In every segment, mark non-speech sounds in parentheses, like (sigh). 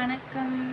வணக்கம்.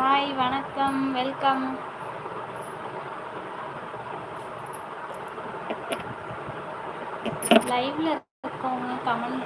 ஹாய் வணக்கம் வெல்கம் லைவ்ல இருக்கவங்க கமெண்ட்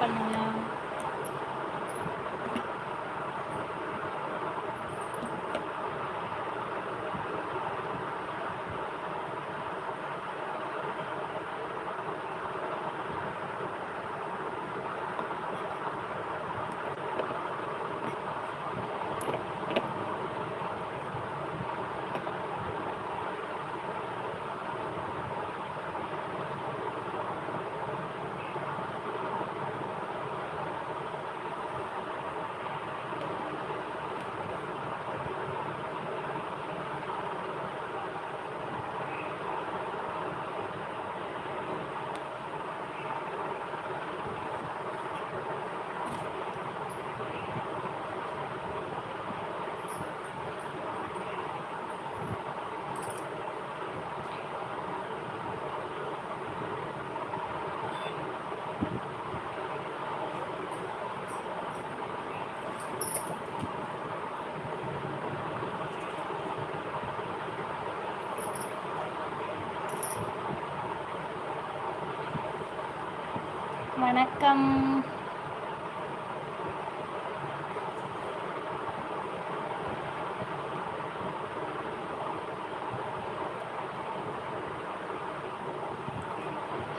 வணக்கம்.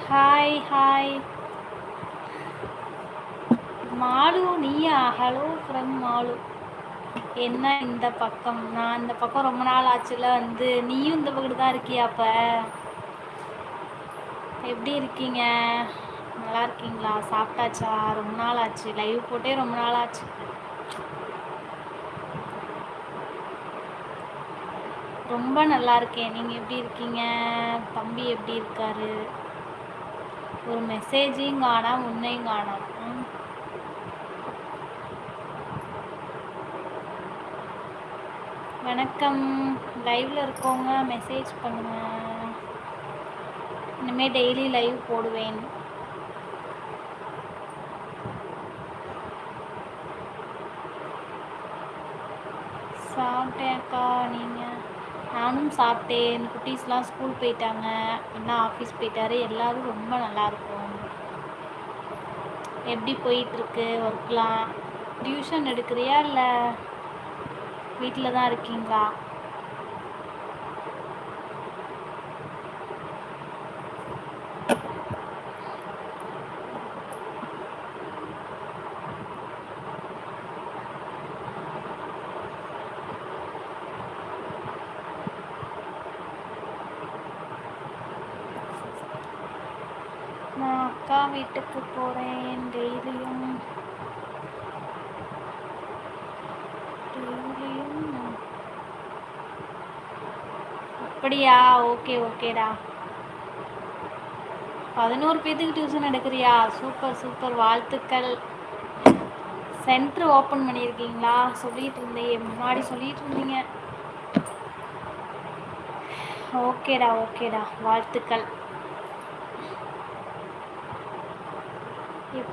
ஹாய் ஹாய் மாலு நீயா? Hello from Malu. என்ன இந்த பக்கம்? நான் இந்த பக்கம் ரொம்ப நாள் ஆச்சுல வந்து நீயும் இந்த பக்கம் தான் இருக்கியா அப்போ எப்படி இருக்கீங்க? நல்லா இருக்கீங்களா சாப்பிட்டாச்சா? ரொம்ப நாள் ஆச்சு லைவ் போட்டே ரொம்ப நாள் ஆச்சு ரொம்ப நல்லா இருக்கேன் நீங்கள் எப்படி இருக்கீங்க? தம்பி எப்படி இருக்காரு? ஒரு மெசேஜையும் காணாம் உன்னையும் காணாம். வணக்கம். லைவ்ல இருக்கவங்க மெசேஜ் பண்ணுங்க. இனிமேல் டெய்லி லைவ் போடுவேன். சாப்பிட்டேன்க்கா நீங்கள் நானும் சாப்பிட்டேன். குட்டீஸ்லாம் ஸ்கூல் போயிட்டாங்க. அண்ணா ஆஃபீஸ் போயிட்டாரு. எல்லாரும் ரொம்ப நல்லாயிருக்கும் எப்படி போயிட்டுருக்கு ஒர்க்லாம் டியூஷன் எடுக்கிறியா இல்லை? வீட்டில் தான் இருக்கீங்களா நான் அக்கா வீட்டுக்கு போகிறேன் டெய்லியும். டெய்லியும். அப்படியா? ஓகே ஓகேடா. பதினோரு பேத்துக்கு டியூஷன் எடுக்கிறியா? சூப்பர் சூப்பர் வாழ்த்துக்கள். சென்டர் ஓப்பன் பண்ணியிருக்கீங்களா? சொல்லிட்டு இருந்தேன். முன்னாடி சொல்லிட்டு இருந்தீங்க. ஓகேடா ஓகேடா. வாழ்த்துக்கள்.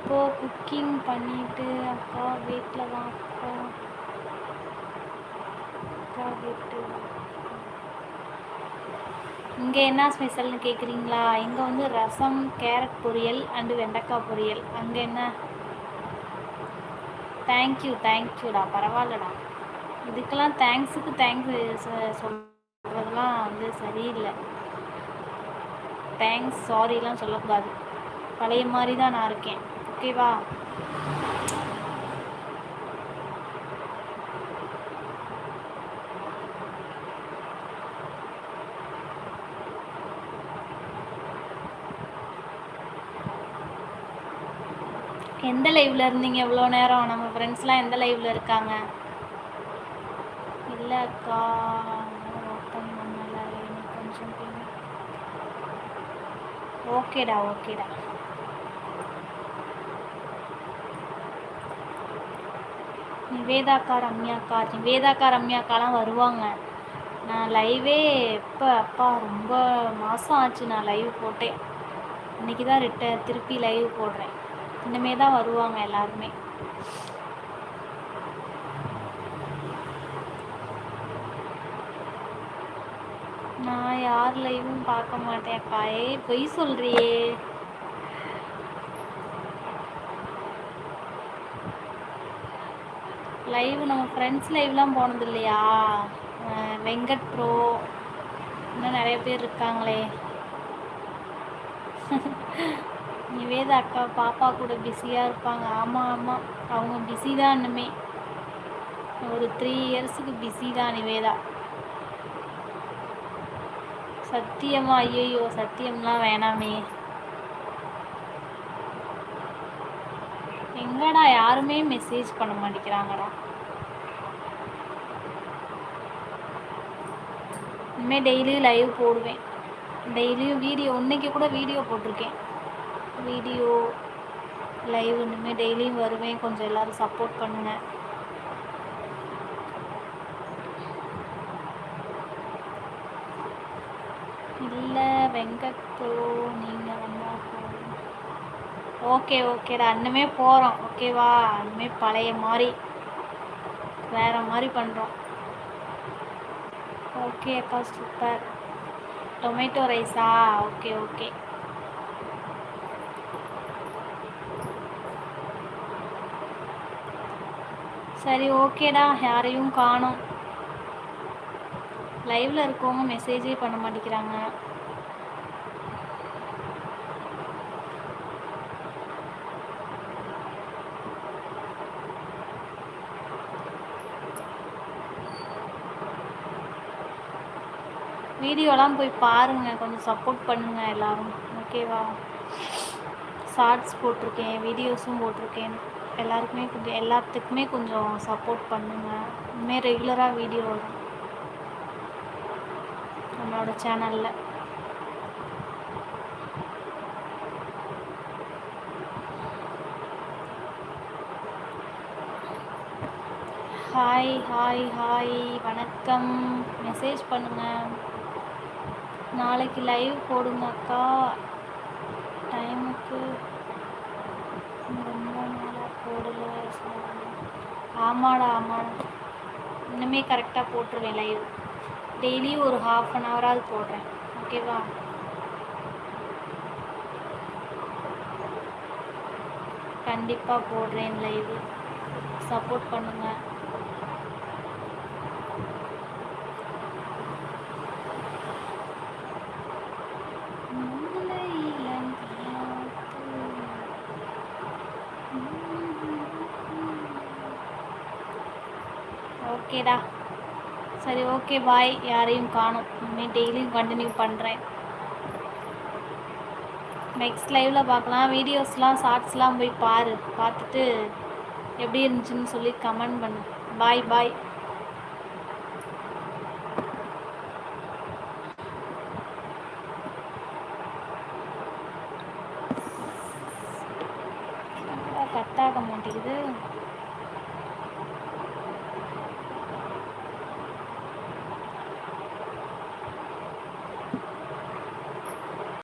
அப்போ குக்கிங் பண்ணிட்டு அக்கா வீட்டில் தான் அக்கா அக்கா வீட்டு இங்கே என்ன ஸ்பெஷல்னு கேட்குறீங்களா இங்கே வந்து ரசம் கேரட் பொரியல் அண்டு வெண்டைக்காய் பொரியல். அங்கே என்ன? தேங்க்யூ தேங்க்யூடா பரவாயில்லடா. இதுக்கெல்லாம் தேங்க்ஸுக்கு தேங்க்ஸ் சொல்கிறதுலாம் வந்து சரியில்லை. தேங்க்ஸ் சாரிலாம் சொல்லக்கூடாது. பழைய மாதிரி தான் நான் இருக்கேன். ஓகேவா எந்த லைவ்ல இருந்தீங்க இவ்வளோ நேரம்? நம்ம ஃப்ரெண்ட்ஸ்லாம் எந்த லைவ்ல இருக்காங்க? இல்லை அக்கா ஓப்பன் பண்ணல எனக்கு கொஞ்சம் ஓகேடா ஓகேடா. நிவேதாக்கா ரம்யாக்கா நிவேதாக்கா ரம்யாக்காலாம் வருவாங்க. நான் லைவே எப்போ அப்பா ரொம்ப மாதம் ஆச்சு நான் லைவ் போட்டேன். இன்னைக்கு தான் ரிட்ட திருப்பி லைவ் போடுறேன். இனிமே தான் வருவாங்க எல்லாருமே. நான் யார் லைவும் பார்க்க மாட்டேன் அக்கா ஏய் பொய் சொல்கிறியே லைவ் நம்ம ஃப்ரெண்ட்ஸ் லைவ்லாம் போனது இல்லையா? வெங்கட் ப்ரோ இன்னும் நிறைய பேர் இருக்காங்களே. (laughs) நிவேதா அக்கா பாப்பா கூட பிஸியாக இருப்பாங்க. ஆமாம் ஆமாம் அவங்க பிஸி தான் இன்னுமே. ஒரு த்ரீ இயர்ஸுக்கு பிஸி தான் நிவேதா. சத்தியமா ஐயோ சத்தியம்லாம் வேணாமே. எங்கடா யாருமே மெசேஜ் பண்ண மாட்டேங்கிறாங்கடா. இனிமேல் டெய்லியும் லைவ் போடுவேன். டெய்லியும் வீடியோ இன்றைக்கி கூட வீடியோ போட்டிருக்கேன். வீடியோ லைவ் இனிமேல் டெய்லியும் வருவேன். கொஞ்சம் எல்லாரும் சப்போர்ட் பண்ணுங்கள் இல்லை வெங்கட் ப்ரோ நீங்கள் வந்தால் போ ஓகே ஓகேடா இன்னுமே போகிறோம் ஓகேவா இன்னுமே பழைய மாதிரி வேற மாதிரி பண்ணுறோம் ஓகே அக்கா சூப்பர். டொமேட்டோ ரைஸா? Okay okay. சரி ஓகேடா யாரையும் காணோம். லைவ்ல இருக்கவங்க மெசேஜே பண்ண மாட்டேங்கிறாங்க. வீடியோலாம் போய் பாருங்கள் கொஞ்சம் சப்போர்ட் பண்ணுங்கள் எல்லோரும். ஓகேவா ஷார்ட்ஸ் போட்டிருக்கேன் வீடியோஸும் போட்டிருக்கேன். எல்லாருக்குமே கொஞ்சம் எல்லாத்துக்குமே கொஞ்சம் சப்போர்ட் பண்ணுங்கள் இனிமேல் ரெகுலராக வீடியோ வரும். நம்மளோட சேனலில் ஹாய் ஹாய் ஹாய் வணக்கம். மெசேஜ் பண்ணுங்கள் நாளைக்கு லைவ் போடுங்க அக்கா டைமுக்கு ரொம்ப நாளாக போடல ஆமாடா ஆமாடா இன்னுமே கரெக்டாக போட்டுருவேன் லைவ் டெய்லியும் ஒரு ஹாஃப் அன் ஹவராவது போடுறேன். ஓகேவா கண்டிப்பாக போடுறேன் லைவ் சப்போர்ட் பண்ணுங்கள் ஓகேடா. சரி ஓகே பாய் யாரையும் காணும். இனிமேல் டெய்லியும் கண்டினியூ பண்ணுறேன் நெக்ஸ்ட் லைவில் பார்க்கலாம். வீடியோஸ்லாம் ஷார்ட்ஸ்லாம் போய் பாரு. பார்த்துட்டு எப்படி இருந்துச்சுன்னு சொல்லி கமெண்ட் பண்ணு. பாய் பாய்